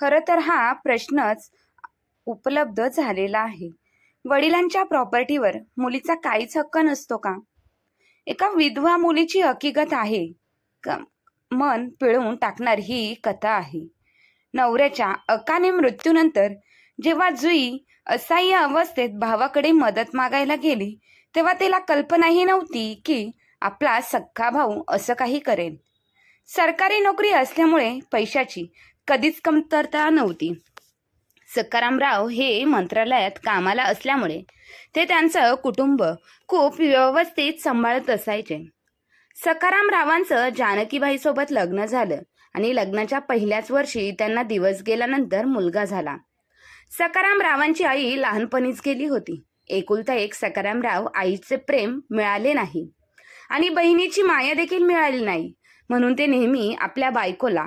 खरं तर हा प्रश्नच उपलब्ध झालेला आहे. वडिलांच्या प्रॉपर्टीवर मुलीचा काहीच हक्क नसतो का? एका विधवा मुलीची हकीकत आहे. मन पिळवून टाकणार ही कथा आहे. नवऱ्याच्या अकाने मृत्यूनंतर जेव्हा जुई असह्य अवस्थेत भावाकडे मदत मागायला गेली तेव्हा तिला कल्पनाही नव्हती की आपला सख्खा भाऊ असं काही करेल. सरकारी नोकरी असल्यामुळे पैशाची कधीच कमतरता नव्हती. सकारामराव हे मंत्रालयात कामाला असल्यामुळे ते त्यांचं कुटुंब खूप व्यवस्थित सांभाळत असायचे. सकारामरावांचं जानकीबाईसोबत लग्न झालं आणि लग्नाच्या पहिल्याच वर्षी त्यांना दिवस गेल्यानंतर मुलगा झाला. सकारामरावांची आई लहानपणीच गेली होती. एकुलता एक सकारामराव आईचे प्रेम मिळाले नाही. आणि बहिणीची माया देखील मिळाली नाही. म्हणून ते नेहमी आपल्या बायकोला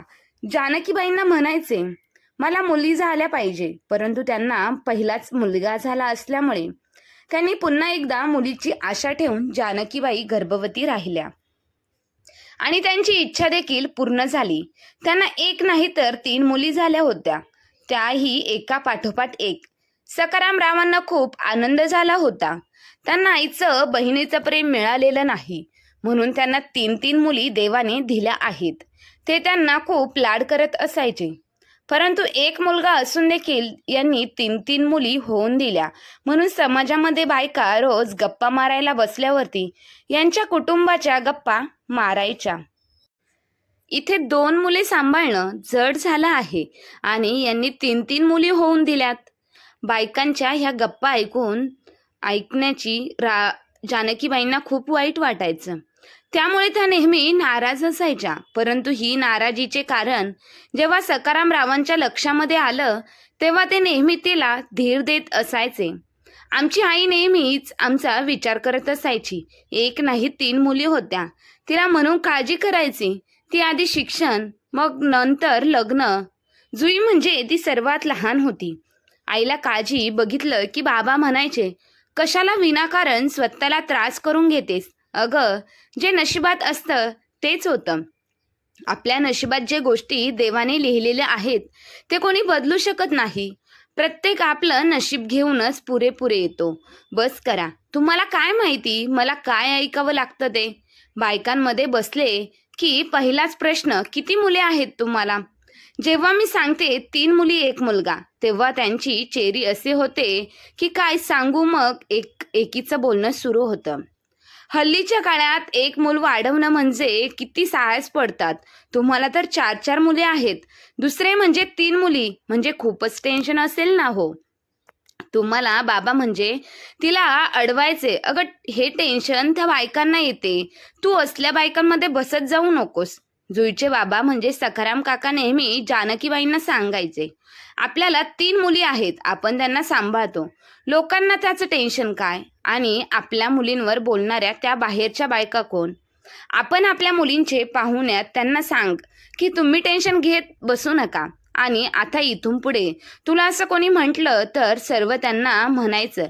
जानकीबाईंना म्हणायचे मला मुली झाल्या पाहिजे परंतु त्यांना पहिलाच मुलगा झाला असल्यामुळे. त्यांनी पुन्हा एकदा मुलीची आशा ठेवून जानकीबाई गर्भवती राहिल्या. आणि त्यांची इच्छा देखील पूर्ण झाली. त्यांना एक नाही तर तीन मुली झाल्या होत्या. त्याही एका पाठोपाठ एक. सकारामरावांना खूप आनंद झाला होता. त्यांना आईचं बहिणीचं प्रेम मिळालेलं नाही. म्हणून त्यांना तीन तीन मुली देवाने दिल्या आहेत. ते त्यांना खूप लाड करत असायचे. परंतु एक मुलगा असून देखील यांनी तीन तीन मुली होऊन दिल्या. म्हणून समाजामध्ये बायका रोज गप्पा मारायला बसल्यावरती यांच्या कुटुंबाच्या गप्पा मारायच्या. इथे दोन मुले सांभाळणं जड झालं आहे आणि यांनी तीन तीन मुली होऊन दिल्यात. बायकांच्या ह्या गप्पा ऐकून ऐकण्याची रा जानकीबाईंना खूप वाईट वाटायचं. त्यामुळे त्या नेहमी नाराज असायच्या. परंतु ही नाराजीचे कारण जेव्हा सकारामरावांच्या लक्षामध्ये आलं तेव्हा ते नेहमी तिला धीर देत असायचे. आमची आई नेहमीच आमचा विचार करत असायची. एक नाही तीन मुली होत्या. तिला म्हणून काळजी करायची. ती आधी शिक्षण मग नंतर लग्न. जुई म्हणजे ती सर्वात लहान होती. आईला काळजी बघितलं की बाबा म्हणायचे कशाला विनाकारण स्वतःला त्रास करून घेतेस? अगं जे नशिबात असतं तेच होतं. आपल्या नशिबात जे गोष्टी देवाने लिहिलेल्या आहेत ते कोणी बदलू शकत नाही. प्रत्येक आपलं नशीब घेऊनच पुरेपुरे येतो. बस करा. तुम्हाला काय माहिती? मला काय ऐकावं लागतं ते? बायकांमध्ये बसले की पहिलाच प्रश्न किती मुले आहेत तुम्हाला? जेव्हा मी सांगते तीन मुली एक मुलगा. तेव्हा त्यांची चेरी असे होते की काय सांगू मग एक एकीचं बोलणं सुरू होतं. हल्लीच्या काळात एक मूल वाढवणं म्हणजे किती साहस पडतात. तुम्हाला तर चार चार मुले आहेत. दुसरे म्हणजे तीन मुली म्हणजे खूपच टेन्शन असेल ना हो. तुम्हाला बाबा म्हणजे तिला अडवायचे अगं हे टेन्शन त्या बायकांना येते. तू असल्या बायकांमध्ये बसत जाऊ नकोस. जुईचे बाबा म्हणजे सखाराम काका नेहमी जानकीबाईंना सांगायचे. आपल्याला तीन मुली आहेत आपण त्यांना सांभाळतो. लोकांना त्याचं टेन्शन काय? आणि आपल्या मुलींवर बोलणाऱ्या त्या बाहेरच्या बायका कोण? आपण आपल्या मुलींचे पाहुण्यात त्यांना सांग की तुम्ही टेन्शन घेत बसू नका. आणि आता इथून पुढे तुला असं कोणी म्हटलं तर सर्व त्यांना म्हणायचं.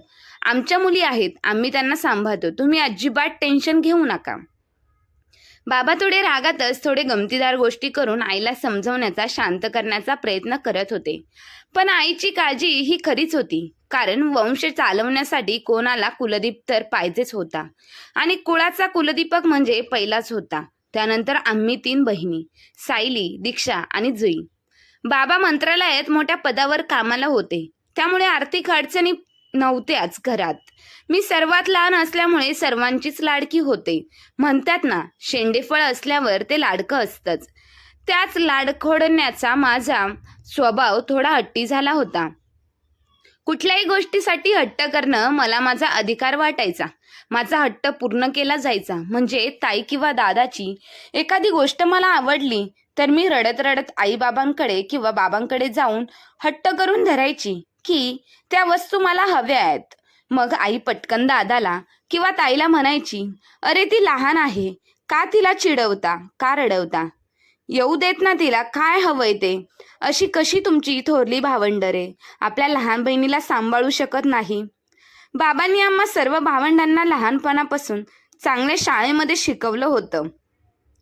आमच्या मुली आहेत आम्ही त्यांना सांभाळतो. तुम्ही अजिबात टेन्शन घेऊ नका. बाबा थोडे रागातच थोडे गमतीदार गोष्टी करून आईला समजवण्याचा शांत करण्याचा प्रयत्न करत होते. पण आईची काळजी ही खरीच होती. कारण वंश चालवण्यासाठी कोणाला कुलदीप तर पाहिजेच होता. आणि कुळाचा कुलदीपक म्हणजे पहिलाच होता. त्यानंतर आम्ही तीन बहिणी सायली दीक्षा आणि जुई. बाबा मंत्रालयात मोठ्या पदावर कामाला होते. त्यामुळे आर्थिक अडचणी नव्हत्याच घरात. मी सर्वात लहान असल्यामुळे सर्वांचीच लाडकी होते. म्हणतात ना शेंडेफळ असल्यावर ते लाडकं असतंच. त्याच लाडखोडण्याचा माझा स्वभाव थोडा हट्टी झाला होता. कुठल्याही गोष्टीसाठी हट्ट करणं मला माझा अधिकार वाटायचा. माझा हट्ट पूर्ण केला जायचा. म्हणजे ताई किंवा दादाची एखादी गोष्ट मला आवडली तर मी रडत रडत आईबाबांकडे किंवा बाबांकडे जाऊन हट्ट करून धरायची. की त्या वस्तू मला हव्या आहेत. मग आई पटकन दादाला किंवा ताईला म्हणायची अरे ती लहान आहे. का तिला चिडवता? का रडवता? येऊ देत ना तिला. काय हवंय ते? अशी कशी तुमची थोरली भावंडरे? आपल्या लहान बहिणीला सांभाळू शकत नाही. बाबांनी आम्हा सर्व भावंडांना लहानपणापासून चांगल्या शाळेमध्ये शिकवलं होतं.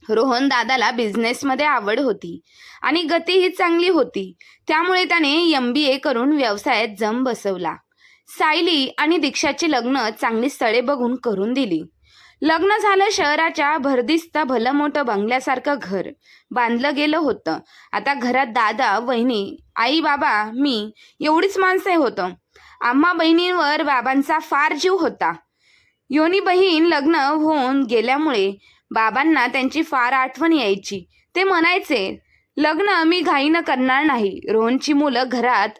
रोहन दादाला बिझनेसमध्ये आवड होती आणि गतीही चांगली होती. त्यामुळे त्याने एम बी ए करून व्यवसायात जम बसवला. सायली आणि दीक्षाचे लग्न चांगली स्थळे बघून करून दिली. लग्न झालं शहराच्या भरदिस्त भलं मोठं बंगल्यासारखं घर. बांधलं गेलं होतं. आता घरात दादा वहिनी आई बाबा मी एवढीच माणसे होतं. आम्हा बहिणींवर बाबांचा फार जीव होता. योनी बहीण लग्न होऊन गेल्यामुळे बाबांना त्यांची फार आठवण यायची. ते म्हणायचे लग्न मी घाईनं करणार नाही. रोहनची मुलं घरात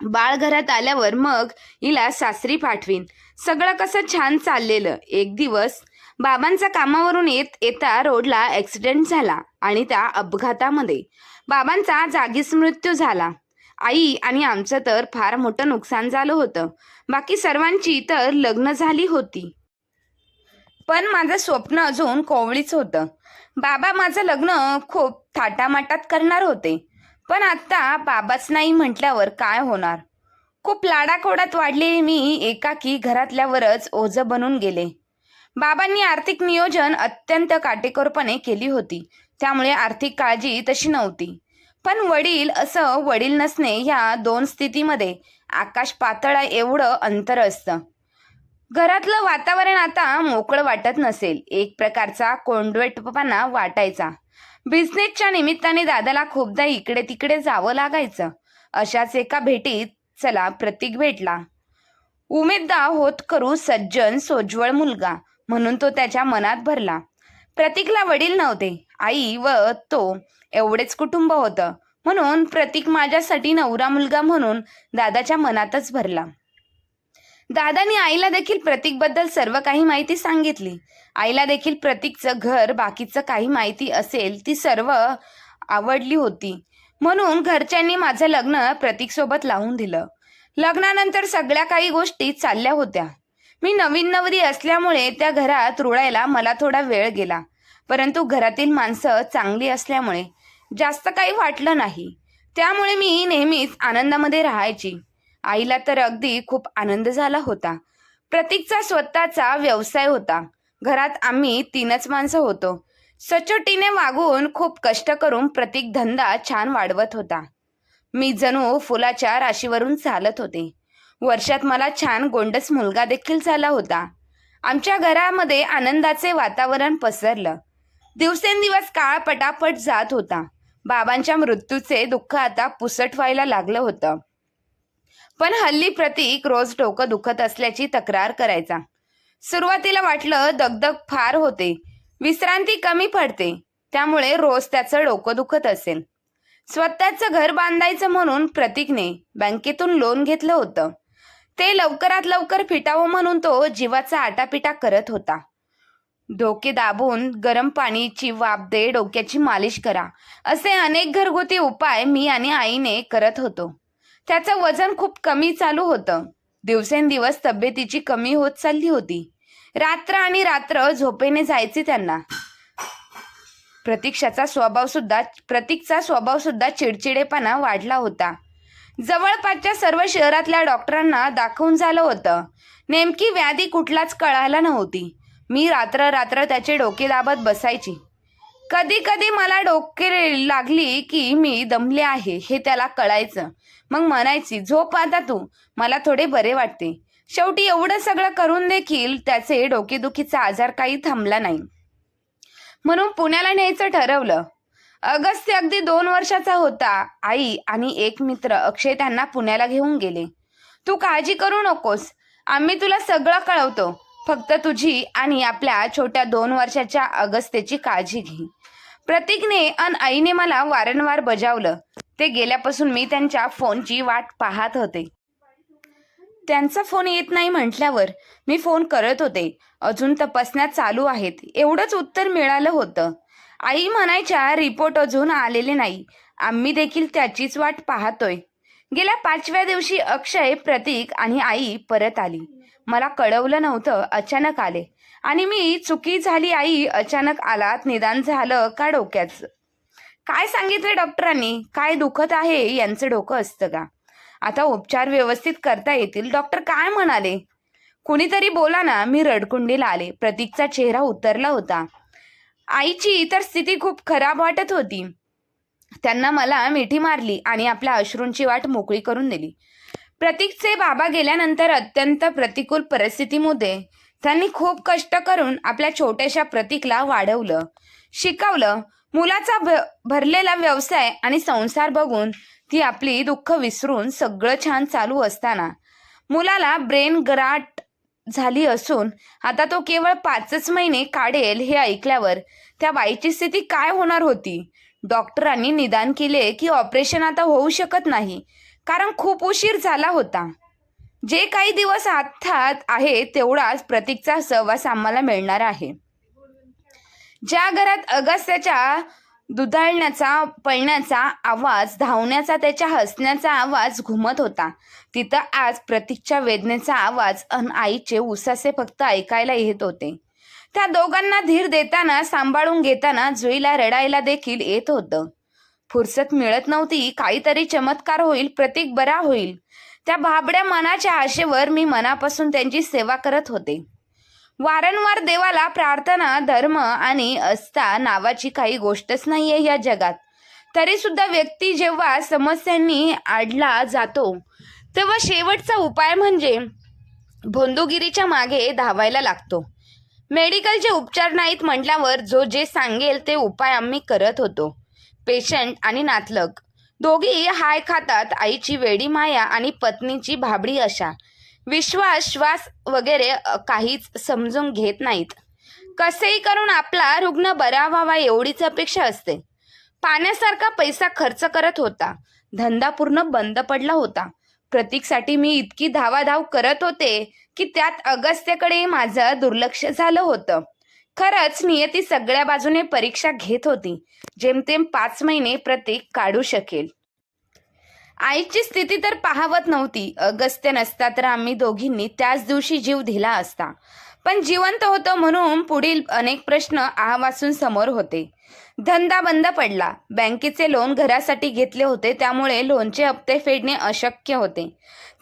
बाळ घरात आल्यावर मग हिला सासरी पाठवीन. सगळं कसं छान चाललेलं. एक दिवस बाबांचा कामावरून येत येता रोडला ॲक्सिडेंट झाला आणि त्या अपघातामध्ये बाबांचा जागीच मृत्यू झाला. आई आणि आमचं तर फार मोठं नुकसान झालं होतं. बाकी सर्वांची तर लग्न झाली होती. पण माझं स्वप्न अजून कोवळीच होतं. बाबा माझं लग्न खूप थाटामाटात करणार होते. पण आत्ता बाबाच नाही म्हटल्यावर काय होणार? खूप लाडाकोडात वाढलेली मी एकाकी घरातल्यावरच ओझं बनून गेले. बाबांनी आर्थिक नियोजन अत्यंत काटेकोरपणे केली होती. त्यामुळे आर्थिक काळजी तशी नव्हती. पण वडील असं वडील नसणे ह्या दोन स्थितीमध्ये आकाश पातळा एवढं अंतर असतं. घरातलं वातावरण आता मोकळं वाटत नसेल. एक प्रकारचा कोंडवेटपणा वाटायचा. बिझनेसच्या निमित्ताने दादाला खूपदा इकडे तिकडे जावं लागायचं. अशाच एका भेटीत चला प्रतीक भेटला. उमेददा होत करू सज्जन सोज्वळ मुलगा म्हणून तो त्याच्या मनात भरला. प्रतीकला वडील नव्हते. आई व तो एवढेच कुटुंब होतं. म्हणून प्रतीक माझ्यासाठी नवरा मुलगा म्हणून दादाच्या मनातच भरला. दादानी आईला देखील प्रतीकबद्दल सर्व काही माहिती सांगितली. आईला देखील प्रतीकचं घर बाकीचं काही माहिती असेल ती सर्व आवडली होती. म्हणून घरच्यांनी माझं लग्न प्रतीकसोबत लावून दिलं. लग्नानंतर सगळ्या काही गोष्टी चालल्या होत्या. मी नवीन नवरी असल्यामुळे त्या घरात रुळायला मला थोडा वेळ गेला. परंतु घरातील माणसं चांगली असल्यामुळे जास्त काही वाटलं नाही. त्यामुळे मी नेहमीच आनंदामध्ये राहायची. आईला तर अगदी खूप आनंद झाला होता. प्रतीकचा स्वतःचा व्यवसाय होता. घरात आम्ही तीनच माणसं होतो. सचोटीने वागून खूप कष्ट करून प्रतीक धंदा छान वाढवत होता. मी जणू फुलाच्या राशीवरून चालत होते. वर्षात मला छान गोंडस मुलगा देखील झाला होता. आमच्या घरामध्ये आनंदाचे वातावरण पसरलं. दिवसेंदिवस काळ पटापट जात होता. बाबांच्या मृत्यूचे दुःख आता पुसट व्हायला लागलं होतं. पण हल्ली प्रतीक रोज डोकं दुखत असल्याची तक्रार करायचा. सुरुवातीला वाटलं दगदग फार होते. विश्रांती कमी पडते. त्यामुळे रोज त्याचं डोकं दुखत असेल. स्वतःचं घर बांधायचं म्हणून प्रतीकने बँकेतून लोन घेतलं होतं. ते लवकरात लवकर फिटावं म्हणून तो जीवाचा आटापिटा करत होता. डोके दाबून गरम पाणीची वाफ दे डोक्याची मालिश करा असे अनेक घरगुती उपाय मी आणि आईने करत होतो. त्याचं वजन खूप कमी चालू होतं. दिवसेंदिवस तब्येतीची कमी होत चालली होती. रात्र आणि रात्र झोपेने जायचे त्यांना. प्रतीक्षाचा स्वभाव सुद्धा प्रतीकचा स्वभाव सुद्धा चिडचिडेपणा वाढला होता. जवळपासच्या सर्व शहरातल्या डॉक्टरांना दाखवून झालं होतं. नेमकी व्याधी कुठलाच कळायला नव्हती. मी रात्र रात्र त्याचे डोके दाबत बसायची. कधी कधी मला डोके लागली की मी दमले आहे हे त्याला कळायचं. मग म्हणायची झोप आता तू. मला थोडे बरे वाटते. शेवटी एवढं सगळं करून देखील त्याचे डोकेदुखीचा आजार काही थांबला नाही. म्हणून पुण्याला न्यायचं ठरवलं. अगस्त्य अगदी दोन वर्षाचा होता. आई आणि एक मित्र अक्षय त्यांना पुण्याला घेऊन गेले. तू काळजी करू नकोस. आम्ही तुला सगळं कळवतो. फक्त तुझी आणि आपल्या छोट्या दोन वर्षाच्या अगस्त्यची काळजी घे. प्रतीकने अन आईने मला वारंवार बजावलं. ते गेल्यापासून मी त्यांच्या फोनची वाट पाहत होते. त्यांचा फोन येत नाही म्हटल्यावर मी फोन करत होते. अजून तपासण्या चालू आहेत. एवढंच उत्तर मिळालं होतं. आई म्हणायच्या रिपोर्ट अजून आलेले नाही. आम्ही देखील त्याचीच वाट पाहतोय. गेल्या पाचव्या दिवशी अक्षय प्रतीक आणि आई परत आली. मला कळवलं नव्हतं अचानक आले. आणि मी चुकी झाली आई. अचानक आलात. निदान झालं का डोक्याचं? काय सांगितलं डॉक्टरांनी? काय दुखत आहे? यांचं डोकं असतं का? आता उपचार व्यवस्थित करता येतील. डॉक्टर काय म्हणाले? कुणीतरी बोला ना मी रडकुंडीला आले. प्रतीकचा चेहरा उतरला होता. आईची तर स्थिती खूप खराब वाटत होती. त्यांना मला मिठी मारली आणि आपल्या अश्रूंची वाट मोकळी करून दिली. प्रतीकचे बाबा गेल्यानंतर अत्यंत प्रतिकूल परिस्थितीमध्ये त्यांनी खूप कष्ट करून आपल्या छोट्याशा प्रतीकला वाढवलं. शिकवलं. मुलाचा भ भरलेला व्यवसाय आणि संसार बघून ती आपली दुःख विसरून सगळं छान चालू असताना मुलाला ब्रेन ग्राट झाली असून आता तो केवळ पाचच महिने काढेल हे ऐकल्यावर त्या बाईची स्थिती काय होणार होती? डॉक्टरांनी निदान केले की ऑपरेशन आता होऊ शकत नाही कारण खूप उशीर झाला होता. जे काही दिवस हातात आहे तेवढाच प्रतीकचा सहवास आम्हाला मिळणार आहे. ज्या घरात अगस्त्याच्या दुधाळण्याचा पळण्याचा आवाज धावण्याचा त्याच्या हसण्याचा आवाज घुमत होता तिथं आज प्रतीकच्या वेदनेचा आवाज अन आईचे उसासे फक्त ऐकायला येत होते. त्या दोघांना धीर देताना सांभाळून घेताना जुईला रडायला देखील येत होतं. फुरसत मिळत नव्हती काहीतरी चमत्कार होईल प्रतीक बरा होईल. त्या भाबड्या मनाच्या आशेवर मी मनापासून त्यांची सेवा करत होते. वारंवार देवाला प्रार्थना धर्म आणि अस्था नावाची काही गोष्टच नाहीये या जगात. तरी सुद्धा व्यक्ती जेव्हा समस्यांनी आडला जातो तेव्हा शेवटचा उपाय म्हणजे भोंदूगिरीच्या मागे धावायला लागतो. मेडिकलचे उपचार नाहीत म्हटल्यावर जो जे सांगेल ते उपाय आम्ही करत होतो. पेशंट आणि नातलग. दोघी हाय खातात आईची वेडी माया आणि पत्नीची भाबडी अशा. विश्वास श्वास वगैरे काहीच समजून घेत नाहीत. कसेही करून आपला रुग्ण बरा व्हावा एवढीच अपेक्षा असते. पाण्यासारखा पैसा खर्च करत होता. धंदा पूर्ण बंद पडला होता. प्रतीकसाठी मी इतकी धावाधाव करत होते की त्यात अगस्त्याकडे माझं दुर्लक्ष झालं होतं. खरंच नियती सगळ्या बाजूने परीक्षा घेत होती. जेमतेम पाच महिने प्रतीक काढू शकेल. आईची स्थिती तर पाहावत नव्हती. अगस्त्य नसता तर आम्ही दोघींनी त्याच दिवशी जीव दिला असता. पण जिवंत होतं म्हणून पुढील अनेक प्रश्न आवासून समोर होते. धंदा बंद पडला. बँकेचे लोन घरासाठी घेतले होते त्यामुळे लोनचे हप्ते फेडणे अशक्य होते.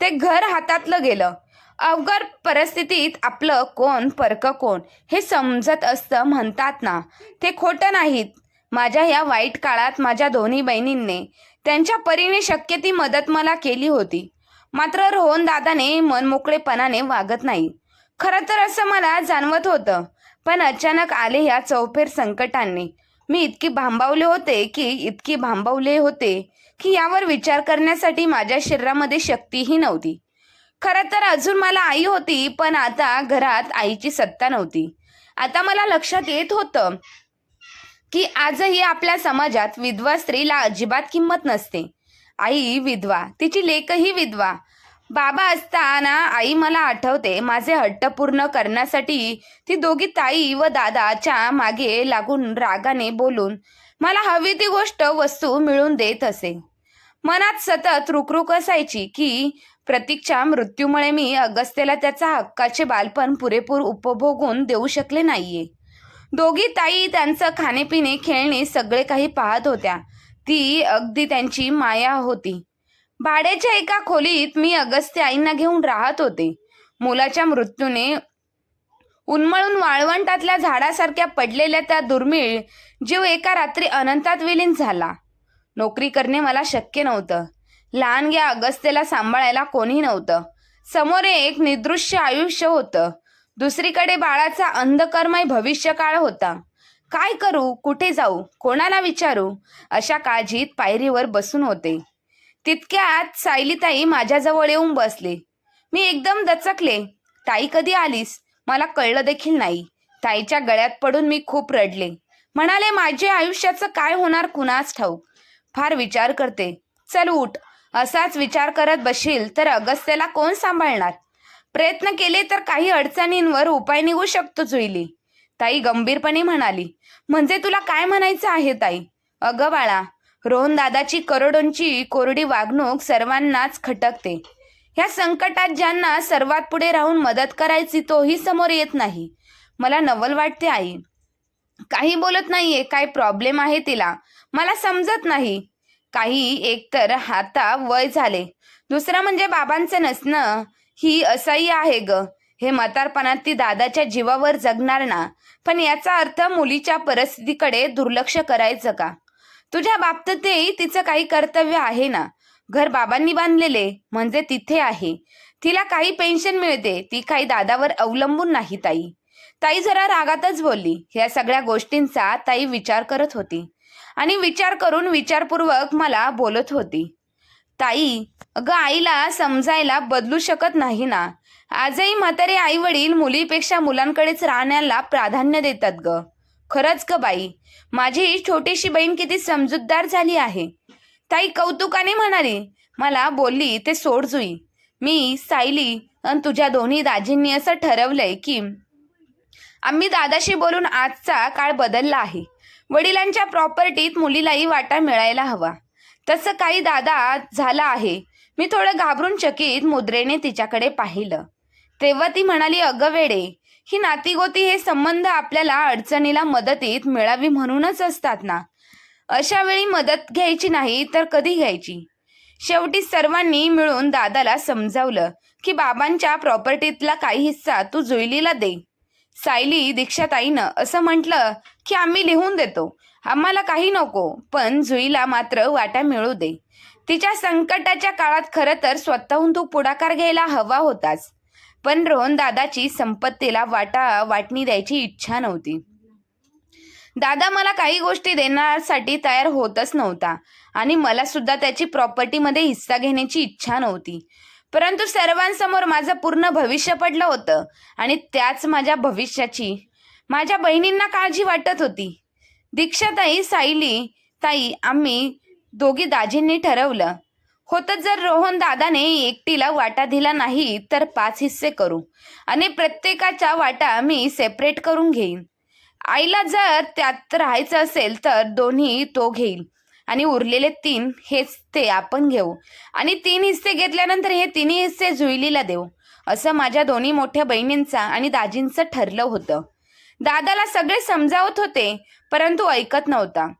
ते घर हातातलं गेलं. अवघड परिस्थितीत आपलं कोण परक कोण हे समजत असतं म्हणतात ना. ते खोटं नाहीत. माझ्या या वाईट काळात माझ्या दोन्ही बहिणींनी त्यांच्या परीने शक्य ती मदत मला केली होती. मात्र रोहन दादाने मनमोकळेपणाने वागत नाही. खरं तर असं मला जाणवत होतं पण अचानक आले ह्या चौफेर संकटांनी. मी इतकी भांबावले होते की इतकी भांबावले होते की यावर विचार करण्यासाठी माझ्या शरीरामध्ये शक्तीही नव्हती. खरं तर अजून मला आई होती पण आता घरात आईची सत्ता नव्हती. आता मला लक्षात येत होतं की आजही आपल्या समाजात विधवा स्त्रीला अजिबात किंमत नसते. आई विधवा तिची लेखही विधवा. बाबा असताना आई मला आठवते माझे हट्ट पूर्ण करण्यासाठी ती दोघी ताई व दादाच्या मागे लागून रागाने बोलून मला हवी ती गोष्ट वस्तू मिळवून देत असे. मनात सतत रुकरुक असायची की प्रतीकच्या मृत्यूमुळे मी अगस्त्यला त्याचा हक्काचे बालपण पुरेपूर उपभोगून देऊ शकले नाहीये. दोघी ताई त्यांचं खाणेपिणे खेळणे सगळे काही पाहत होत्या. ती अगदी त्यांची माया होती. भाड्याच्या एका खोलीत मी अगस्त्य आईंना घेऊन राहत होते. मुलाच्या मृत्यूने उन्मळून वाळवंटातल्या झाडासारख्या पडलेल्या त्या दुर्मिळ जीव एका रात्री अनंतात विलीन झाला. नोकरी करणे मला शक्य नव्हतं. लहानग्या या अगस्त्यला सांभाळायला कोणी नव्हतं. समोर एक निदृश्य आयुष्य होतं. दुसरीकडे बाळाचा अंधकर्मय भविष्यकाळ होता. काय करू? कुठे जाऊ? कोणाला विचारू? अशा काळजीत पायरीवर बसून होते. तितक्यात सायलीताई माझ्याजवळ येऊन बसले. मी एकदम दचकले. ताई कधी आलीस? मला कळलं देखील नाही. ताईच्या गळ्यात पडून मी खूप रडले. म्हणाले माझे आयुष्याचं काय होणार कुणाच ठाऊक? फार विचार करते. चल उठ. असाच विचार करत बशील तर अगस्त्याला कोण सांभाळणार? प्रयत्न केले तर काही अडचणींवर उपाय निघू शकतो जुईली. ताई गंभीरपणे म्हणाली म्हणजे तुला काय म्हणायचं आहे ताई? अगं बाळा रोहन दादाची करोडोंची कोरडी वागणूक सर्वांनाच खटकते. ह्या संकटात ज्यांना सर्वात पुढे राहून मदत करायची तोही समोर येत नाही. मला नवल वाटते आई. काही बोलत नाहीये काय प्रॉब्लेम आहे तिला? मला समजत नाही. काही एकतर हाता वय झाले. दुसरं म्हणजे बाबांचं नसणं ही असह्य आहे ग. हे म्हातारपणात ती दादाच्या जीवावर जगणार ना. पण याचा अर्थ मुलीच्या परिस्थितीकडे दुर्लक्ष करायचं का? तुझ्या बाबतीतही तिचं काही कर्तव्य आहे ना? घर बाबांनी बांधलेले म्हणजे तिथे आहे. तिला काही पेन्शन मिळते ती काही दादावर अवलंबून नाही ताई. ताई जरा रागातच बोलली. ह्या सगळ्या गोष्टींचा ताई विचार करत होती. आणि विचार करून विचारपूर्वक मला बोलत होती. ताई अगं आईला समजायला बदलू शकत नाही ना. आजही म्हातारे आई वडील मुलीपेक्षा मुलांकडेच राहण्याला प्राधान्य देतात ग. खरंच ग बाई माझी छोटीशी बहीण किती समजूतदार झाली आहे. ताई कौतुकाने म्हणाली मला बोलली ते सोड जुई. मी सायली आणि तुझ्या दोन्ही दाजींनी असं ठरवलंय की आम्ही दादाशी बोलून आजचा काळ बदलला आहे. वडिलांच्या प्रॉपर्टीत मुलीलाही वाटा मिळायला हवा. तसं काही दादा झाला आहे. मी थोडं घाबरून चकित मुद्रेने तिच्याकडे पाहिलं. तेव्हा ती म्हणाली अगं वेडे ही नातीगोती हे संबंध आपल्याला अडचणीला मदतीत मिळावी म्हणूनच असतात ना. अशा वेळी मदत घ्यायची नाही तर कधी घ्यायची? शेवटी सर्वांनी मिळून दादाला समजावलं की बाबांच्या प्रॉपर्टीतला काही हिस्सा तू जुईलीला दे. सायली दीक्षाताईनं असं म्हटलं की आम्ही लिहून देतो. आम्हाला काही नको पण जुईला मात्र वाटा मिळू दे. तिच्या संकटाच्या काळात खरं तर स्वतःहून तू पुढाकार घ्यायला हवा होतास पण रोहन दादाची संपत्तीला वाटा वाटणी द्यायची इच्छा नव्हती. दादा मला काही गोष्टी देण्यासाठी तयार होतच नव्हता आणि मला सुद्धा त्याची प्रॉपर्टीमध्ये हिस्सा घेण्याची इच्छा नव्हती. परंतु सर्वांसमोर माझं पूर्ण भविष्य पडलं होतं आणि त्याच माझ्या भविष्याची. माझ्या बहिणींना काळजी वाटत होती. दीक्षाताई सायली ताई आम्ही दोघी दाजींनी ठरवलं. होतं जर रोहन दादाने एकटीला वाटा दिला नाही तर पाच हिस्से करू आणि प्रत्येकाचा वाटा मी सेपरेट करून घेईन. आईला जर त्यात राहायचं असेल तर दोन्ही तो घेईल आणि उरलेले तीन हेच ते आपण घेऊ आणि तीन हिस्से घेतल्यानंतर हे तिन्ही हिस्से जुईलीला देऊ असं माझ्या दोन्ही मोठ्या बहिणींचा आणि दाजींचं ठरलं होतं. दादाला सगळे समजावत होते परंतु ऐकत नव्हता.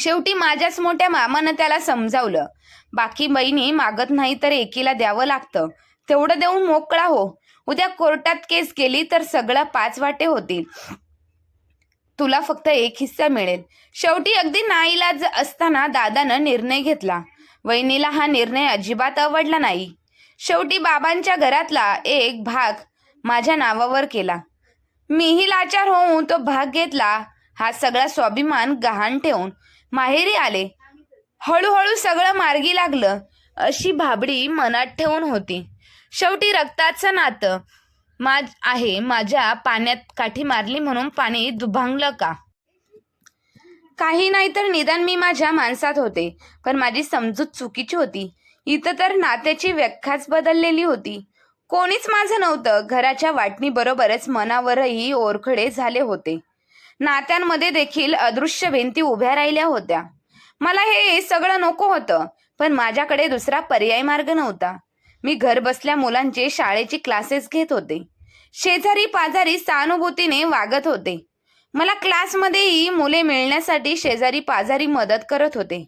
शेवटी माझ्याच मोठ्या मामानं त्याला समजावलं. बाकी बहिणी मागत नाही तर एकीला द्यावं लागतं. तेवढं देऊन मोकळा हो. उद्या कोर्टात केस गेली तर सगळं पाच वाटे होतील. तुला फक्त एक हिस्सा मिळेल. शेवटी अगदी नाईलाज असताना दादानं निर्णय घेतला. वहिनीला हा निर्णय अजिबात आवडला नाही. शेवटी बाबांच्या घरातला एक भाग माझ्या नावावर केला. मीही लाचार होऊन तो भाग घेतला. हा सगळा स्वाभिमान गहाण ठेवून माहेरी आले. हळूहळू सगळं मार्गी लागलं अशी भाबडी मनात ठेवून होती. शेवटी रक्ताचं नातं माझ आहे माझ्या पाण्यात काठी मारली म्हणून पाणी दुभांगलं का? काही नाही तर निदान मी माझ्या माणसात होते पण माझी समजूत चुकीची होती. इथं तर नात्याची व्याख्याच बदललेली होती. कोणीच माझं नव्हतं घराच्या वाटणीबरोबरच मनावरही ओरखडे झाले होते. नात्यांमध्ये देखील अदृश्य भिंती उभ्या राहिल्या होत्या. मला हे सगळं नको होतं पण माझ्याकडे दुसरा पर्याय मार्ग नव्हता. मी घर बसल्या मुलांचे शाळेची क्लासेस घेत होते. शेजारी पाजारी सहानुभूतीने वागत होते. मला क्लासमध्येही मुले मिळण्यासाठी शेजारी पाजारी मदत करत होते.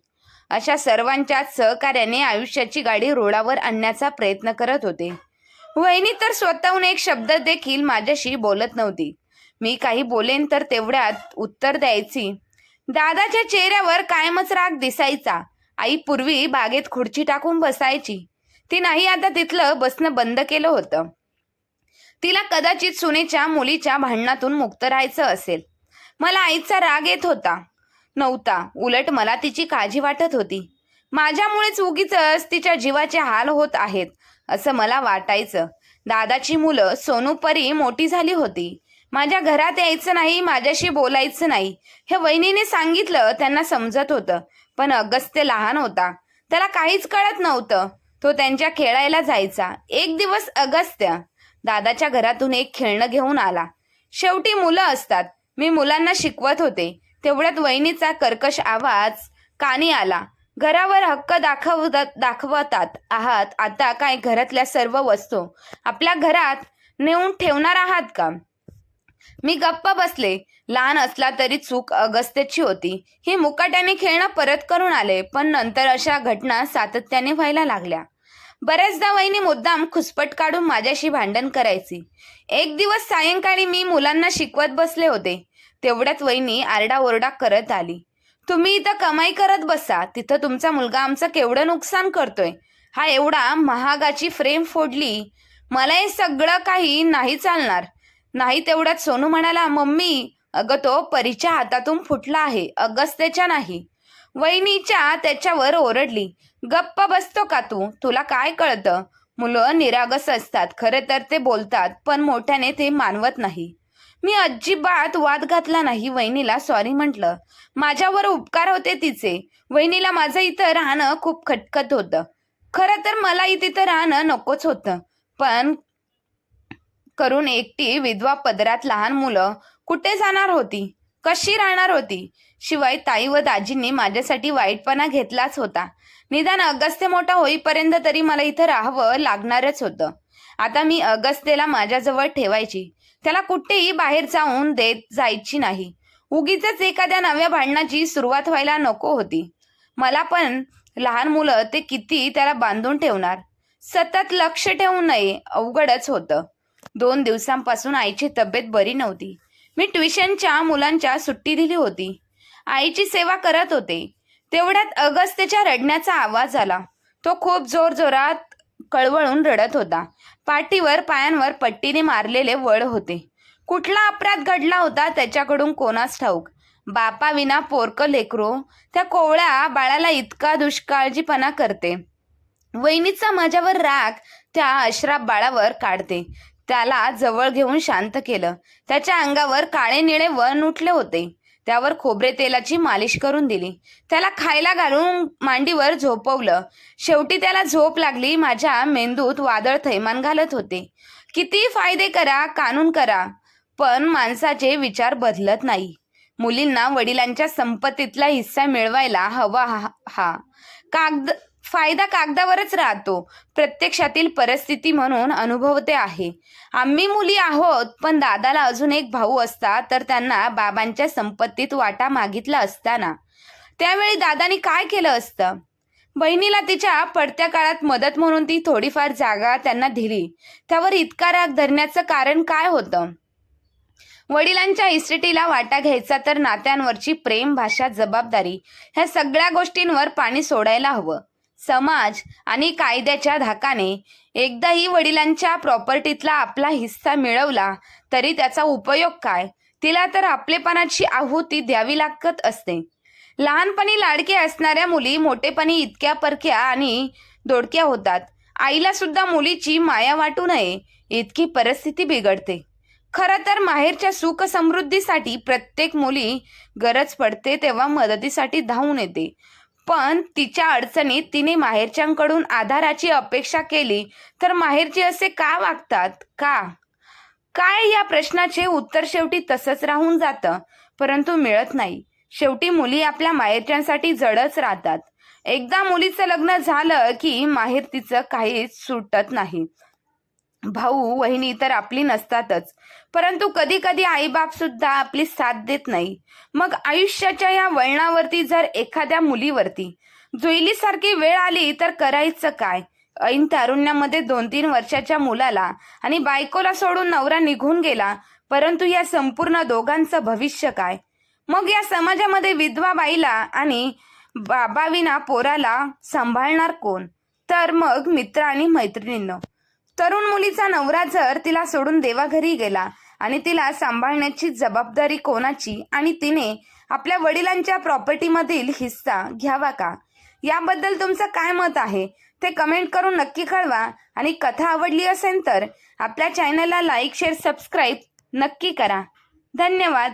अशा सर्वांच्या सहकार्याने आयुष्याची गाडी रोडावर आणण्याचा प्रयत्न करत होते. वहिनी तर स्वतःहून एक शब्द देखील माझ्याशी बोलत नव्हती. मी काही बोलेन तर तेवढ्यात उत्तर द्यायची. दादाच्या चेहऱ्यावर कायमच राग दिसायचा. आई पूर्वी बागेत खुर्ची टाकून बसायची. ती नाही आता तिथलं बसणं बंद केलं होतं. तिला कदाचित सुनेच्या मुलीच्या भांडणातून मुक्त राहायचं असेल. मला आईचा राग येत होता. नव्हता. उलट मला तिची काळजी वाटत होती. माझ्यामुळेच उगीच तिच्या जीवाचे हाल होत आहेत असं मला वाटायचं. दादाची मुलं सोनूपरी मोठी झाली होती. माझ्या घरात यायचं नाही माझ्याशी बोलायचं नाही. हे वहिनीने सांगितलं त्यांना समजत होतं. पण अगस्त्य लहान होता. त्याला काहीच कळत नव्हतं. तो त्यांच्या खेळायला जायचा. एक दिवस अगस्त्य दादाच्या घरातून एक खेळणं घेऊन आला. शेवटी मुलं असतात. मी मुलांना शिकवत होते. तेवढ्यात वहिनीचा कर्कश आवाज कानी आला. घरावर हक्क दाखव दाखवतात. आहात आता काय घरातल्या सर्व वस्तू? आपल्या घरात नेऊन ठेवणार आहात का? मी गप्प बसले. लहान असला तरी चूक अगस्त्याची होती. ही मुकाट्याने खेळणं परत करून आले पण नंतर अशा घटना सातत्याने व्हायला लागल्या. बऱ्याचदा वहिनी मुद्दाम खुसपट काढून माझ्याशी भांडण करायची. एक दिवस सायंकाळी मी मुलांना शिकवत बसले होते. तेवढ्याच वहिनी आरडाओरडा करत आली. तुम्ही इथं कमाई करत बसा. तिथं तुमचा मुलगा आमचं केवढं नुकसान करतोय. हा एवढा महागाची फ्रेम फोडली. मला हे सगळं काही नाही चालणार. नाही तेवढ्यात सोनू म्हणाला मम्मी अगं तो परीच्या हातातून फुटला आहे अगस्त्याच्या नाही. वहिनीच्या त्याच्यावर ओरडली गप्प बसतो का तू? तुला काय कळतं? मुलं निरागस असतात खरे तर ते बोलतात पण मोठ्याने ते मानवत नाही. मी अजिबात वाद घातला नाही वहिनीला सॉरी म्हटलं. माझ्यावर उपकार होते तिचे. वहिनीला माझं इथं राहणं खूप खटकत होतं. खरं तर मलाही तिथं राहणं नकोच होतं. पण करून एकटी विधवा पदरात लहान मुलं कुठे जाणार होती? कशी राहणार होती? शिवाय ताई व दाजींनी माझ्यासाठी वाईटपणा घेतलाच होता. निदान अगस्त्य मोठा होईपर्यंत तरी मला इथं राहावं लागणारच होतं. आता मी अगस्त्यला माझ्याजवळ ठेवायची. त्याला कुठेही बाहेर जाऊन देत जायची नाही. उगीच एखाद्या नव्या भांडणाची सुरुवात व्हायला नको होती. मला पण लहान मुलं ते किती त्याला बांधून ठेवणार? सतत लक्ष ठेवू नये अवघडच होतं. दोन दिवसांपासून आईची तब्येत बरी नव्हती. मी ट्युशनच्या मुलांच्या सुट्टी दिली होती. आईची सेवा करत होते. तेवढ्यात अगस्त्यच्या रडण्याचा आवाज आला. तो खूप जोरजोरात कळवळून रडत होता. पाठीवर पायांवर पट्टीने मारलेले वळ होते. कुठला अपराध घडला होता त्याच्याकडून कोणास ठाऊक? बापा विना पोरक लेकरो त्या कोवळ्या बाळाला इतका दुष्काळजीपणा करते. वहिनीचा माझ्यावर राग त्या अश्राप बाळावर काढते. त्याला जवळ घेऊन शांत केलं. त्याच्या अंगावर काळे निळे वण उठले होते. त्यावर खोबरे तेलाची मालिश करून दिली. त्याला खायला घालून मांडीवर झोपवलं. शेवटी त्याला झोप लागली. माझ्या मेंदूत वादळ थैमान घालत होते. किती फायदे करा कानून करा पण माणसाचे विचार बदलत नाही. मुलींना वडिलांच्या संपत्तीतला हिस्सा मिळवायला हवा हा- हा. कागद फायदा कागदावरच राहतो. प्रत्यक्षातील परिस्थिती म्हणून अनुभवते आहे. आम्ही मुली आहोत पण दादाला अजून एक भाऊ असता तर त्यांना बाबांच्या संपत्तीत वाटा मागितला असताना. त्यावेळी दादानी काय केलं असतं? बहिणीला तिच्या पडत्या काळात मदत म्हणून ती थोडीफार जागा त्यांना दिली. त्यावर इतका राग धरण्याचं कारण काय होतं? वडिलांच्या इस्टेटीला वाटा घ्यायचा तर नात्यांवरची प्रेम भाषा जबाबदारी ह्या सगळ्या गोष्टींवर पाणी सोडायला हवं. समाज आणि कायद्याच्या धाकाने एकदाही वडिलांच्या प्रॉपर्टीतला आपला हिस्सा मिळवला तरी त्याचा उपयोग काय? तिला तर आपलेपणाची आहुती द्यावी लागत असते. लहानपणी लाडकी असणाऱ्या मुली मोठेपणी इतक्या परक्या आणि दोडक्या होतात. आईला सुद्धा मुलीची माया वाटू नये इतकी परिस्थिती बिघडते. खरं तर माहेरच्या सुख समृद्धीसाठी प्रत्येक मुली गरज पडते तेव्हा मदतीसाठी धावून येते. पण तिच्या अडचणीत तिने माहेरच्यांकडून आधाराची अपेक्षा केली. तर माहेरचे असे का वागतात? का? काय या प्रश्नाचे उत्तर शेवटी तसंच राहून जातं? परंतु मिळत नाही. शेवटी मुली आपल्या माहेरच्यांसाठी जडच राहतात. एकदा मुलीचं लग्न झालं की माहेर तिचं काहीच सुटत नाही. भाऊ वहिनी तर आपली नसतातच. परंतु कधी कधी आईबाप सुद्धा आपली साथ देत नाही. मग आयुष्याच्या या वळणावरती जर एखाद्या मुलीवरती जुईलीसारखी वेळ आली तर करायचं काय? ऐन तारुण्यामध्ये दोन तीन वर्षाच्या मुलाला आणि बायकोला सोडून नवरा निघून गेला परंतु या संपूर्ण दोघांचं भविष्य काय? मग या समाजामध्ये विधवा बाईला आणि बाबाविना पोराला सांभाळणार कोण? तर मग मित्र आणि मैत्रिणींनो तरुण मुलीचा नवरा जर तिला सोडून देवाघरी गेला आणि तिला सांभाळण्याची जबाबदारी कोणाची आणि तिने आपल्या वडिलांच्या प्रॉपर्टीमधील हिस्सा घ्यावा का? याबद्दल तुमचं काय मत आहे? ते कमेंट करून नक्की कळवा. आणि कथा आवडली असेल तर आपल्या चॅनलला लाईक शेअर सबस्क्राईब नक्की करा. धन्यवाद.